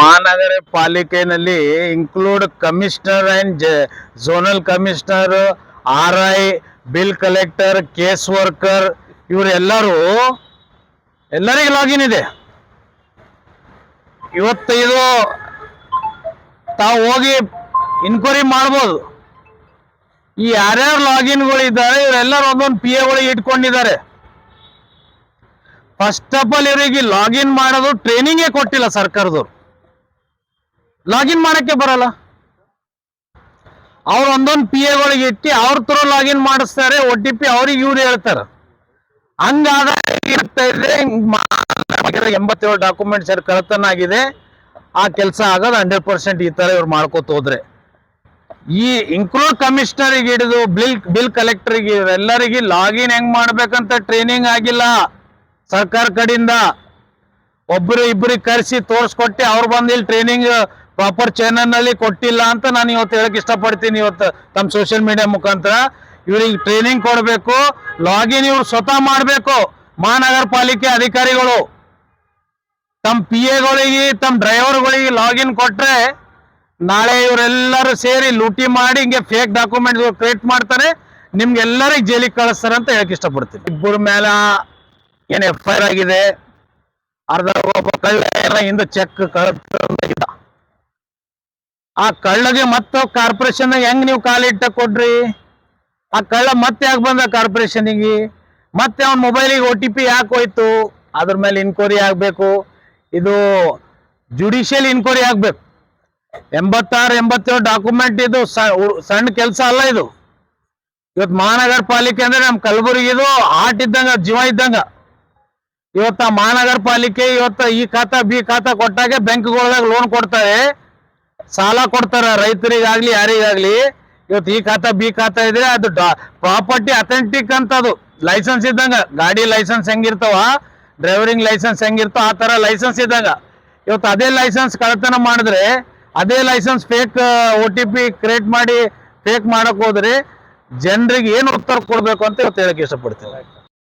ಮಹಾನಗರ ಪಾಲಿಕೆನಲ್ಲಿ include commissioner and zonal commissioner R I bill collector case worker ಇವರೆಲ್ಲರೂ ಎಲ್ಲರಿಗೂ login ಇದೆ. ಇವತ್ತೈದು ತಾವು ಹೋಗಿ ಇನ್ಕ್ವೈರಿ ಮಾಡ್ಬೋದು. ಈ ಯಾರ್ಯಾರು ಲಾಗಿನ್ಗಳು ಇದ್ದಾರೆ ಇವರೆಲ್ಲರೂ ಒಂದೊಂದು ಪಿ ಎಗಳಿಗೆ ಇಟ್ಕೊಂಡಿದ್ದಾರೆ. ಫಸ್ಟ್ ಆಫ್ ಆಲ್ ಇವರಿಗೆ ಲಾಗಿನ್ ಮಾಡೋದು ಟ್ರೈನಿಂಗೇ ಕೊಟ್ಟಿಲ್ಲ ಸರ್ಕಾರದವ್ರು. ಲಾಗಿನ್ ಮಾಡಕ್ಕೆ ಬರಲ್ಲ. ಅವ್ರು ಒಂದೊಂದು ಪಿ ಎಗಳಿಗೆ ಇಟ್ಟು ಅವ್ರ ತರ ಲಾಗಿನ್ ಮಾಡಿಸ್ತಾರೆ, ಒ ಟಿ ಪಿ ಅವ್ರಿಗೆ ಇವ್ರು ಹೇಳ್ತಾರೆ. ಹಂಗಾದ ಎಂಬತ್ತೇಳು ಡಾಕ್ಯುಮೆಂಟ್ಸ್ ಕಳತನ ಆಗಿದೆ ಆ ಕೆಲಸ ಆಗೋದು ಹಂಡ್ರೆಡ್ ಪರ್ಸೆಂಟ್ ಈ ತರ ಇವ್ರು ಮಾಡ್ಕೋತ ಹೋದ್ರೆ. ಈ ಇನ್ಕ್ಲೂಡ್ ಕಮಿಷನರಿಗೆ ಹಿಡಿದು ಬಿಲ್ ಬಿಲ್ ಕಲೆಕ್ಟರ್ಗೆ ಎಲ್ಲರಿಗೆ ಲಾಗಿನ್ ಹೆಂಗ್ ಮಾಡ್ಬೇಕಂತ ಟ್ರೈನಿಂಗ್ ಆಗಿಲ್ಲ. ಸರ್ಕಾರ ಕಡೆಯಿಂದ ಒಬ್ರು ಇಬ್ರಿಗೆ ಕರೆಸಿ ತೋರಿಸ್ಕೊಟ್ಟೆ ಅವ್ರು ಬಂದು ಇಲ್ಲಿ ಟ್ರೈನಿಂಗ್ ಪ್ರಾಪರ್ ಚಾನಲ್ನಲ್ಲಿ ಕೊಟ್ಟಿಲ್ಲ ಅಂತ ನಾನು ಇವತ್ತು ಹೇಳಕ್ ಇಷ್ಟಪಡ್ತೀನಿ ಇವತ್ತು ತಮ್ಮ ಸೋಷಿಯಲ್ ಮೀಡಿಯಾ ಮುಖಾಂತರ. ಇವ್ರಿಗೆ ಟ್ರೈನಿಂಗ್ ಕೊಡಬೇಕು ಲಾಗಿನ್ ಇವ್ರು ಸ್ವತಃ ಮಾಡಬೇಕು. ಮಹಾನಗರ ಪಾಲಿಕೆ ಅಧಿಕಾರಿಗಳು, ತಮ್ಮ ಪಿ ಎಗಳಿಗೆ ತಮ್ಮ ಡ್ರೈವರ್ಗಳಿಗೆ ಲಾಗಿನ್ ಕೊಟ್ರೆ ನಾಳೆ ಇವರೆಲ್ಲರೂ ಸೇರಿ ಲೂಟಿ ಮಾಡಿ ಹಿಂಗೆ ಫೇಕ್ ಡಾಕ್ಯುಮೆಂಟ್ ಕ್ರಿಯೇಟ್ ಮಾಡ್ತಾರೆ. ನಿಮ್ಗೆಲ್ಲರಿಗೆ ಜೈಲಿಗೆ ಕಳಿಸ್ತಾರೆ ಅಂತ ಹೇಳಕ್ ಇಷ್ಟಪಡ್ತೀನಿ. ಇಬ್ಬರ ಮೇಲೆ ಏನು ಎಫ್ ಐ ಆರ್ ಆಗಿದೆ. ಅರ್ಧ ಒಬ್ಬ ಕಳ್ಳ ಹಿಂದೆ ಚೆಕ್ ಕಳ್ತಿದ್ದ ಆ ಕಳ್ಳಗೆ ಮತ್ತೆ ಕಾರ್ಪೊರೇಷನ್ ಹೆಂಗ್ ನೀವು ಕಾಲಿಟ್ಟ ಕೊಡ್ರಿ ಆ ಕಳ್ಳ ಮತ್ತೆ ಯಾಕೆ ಬಂದ ಕಾರ್ಪೊರೇಷನಿಗೆ ಮತ್ತೆ ಅವನ ಮೊಬೈಲಿಗೆ ಒ ಟಿ ಪಿ ಯಾಕೆ ಹೋಯ್ತು? ಅದ್ರ ಮೇಲೆ ಇನ್ಕ್ವೈರಿ ಆಗ್ಬೇಕು. ಇದು ಜುಡಿಷಿಯಲ್ ಇನ್ಕ್ವೈರಿ ಆಗ್ಬೇಕು. ಎಂಬತ್ತಾರು, ಎಂಬತ್ತೇಳು ಡಾಕ್ಯುಮೆಂಟ್ ಇದು ಸಣ್ಣ ಕೆಲಸ ಅಲ್ಲ ಇದು. ಇವತ್ತು ಮಹಾನಗರ ಪಾಲಿಕೆ ಅಂದ್ರೆ ನಮ್ ಕಲಬುರಗಿದು ಆಟ ಇದ್ದಂಗ, ಜೀವ ಇದ್ದಂಗ. ಇವತ್ತ ಮಹಾನಗರ ಪಾಲಿಕೆ ಇವತ್ತ ಈ ಖಾತಾ, ಬಿ ಖಾತಾ ಕೊಟ್ಟಾಗೆ ಬ್ಯಾಂಕ್ಗಳದಾಗ ಲೋನ್ ಕೊಡ್ತಾರೆ. ಸಾಲ ಕೊಡ್ತಾರ ರೈತರಿಗಾಗ್ಲಿ, ಯಾರಿಗಾಗ್ಲಿ. ಇವತ್ತು ಈ ಖಾತಾ ಬಿ ಖಾತಾ ಇದ್ರೆ ಅದು ಪ್ರಾಪರ್ಟಿ ಅಥೆಂಟಿಕ್ ಅಂತ ಅದು. ಲೈಸೆನ್ಸ್ ಇದ್ದಂಗ, ಗಾಡಿ ಲೈಸೆನ್ಸ್ ಹೆಂಗಿರ್ತಾವ, ಡ್ರೈವರಿಂಗ್ ಲೈಸೆನ್ಸ್ ಹೆಂಗಿರ್ತಾವ, ಆ ತರ ಲೈಸೆನ್ಸ್ ಇದ್ದಂಗ. ಇವತ್ತು ಅದೇ ಲೈಸೆನ್ಸ್ ಕಳ್ತನ ಮಾಡಿದ್ರೆ, ಅದೇ license fake, O T P create ಮಾಡಿ, ಫೇಕ್ ಮಾಡಕ್ ಹೋದ್ರೆ, ಜನರಿಗೆ ಏನು ಉತ್ತರ ಕೊಡ್ಬೇಕು ಅಂತ ಇವತ್ತು ಹೇಳಕ್ ಇಷ್ಟಪಡ್ತೀನಿ.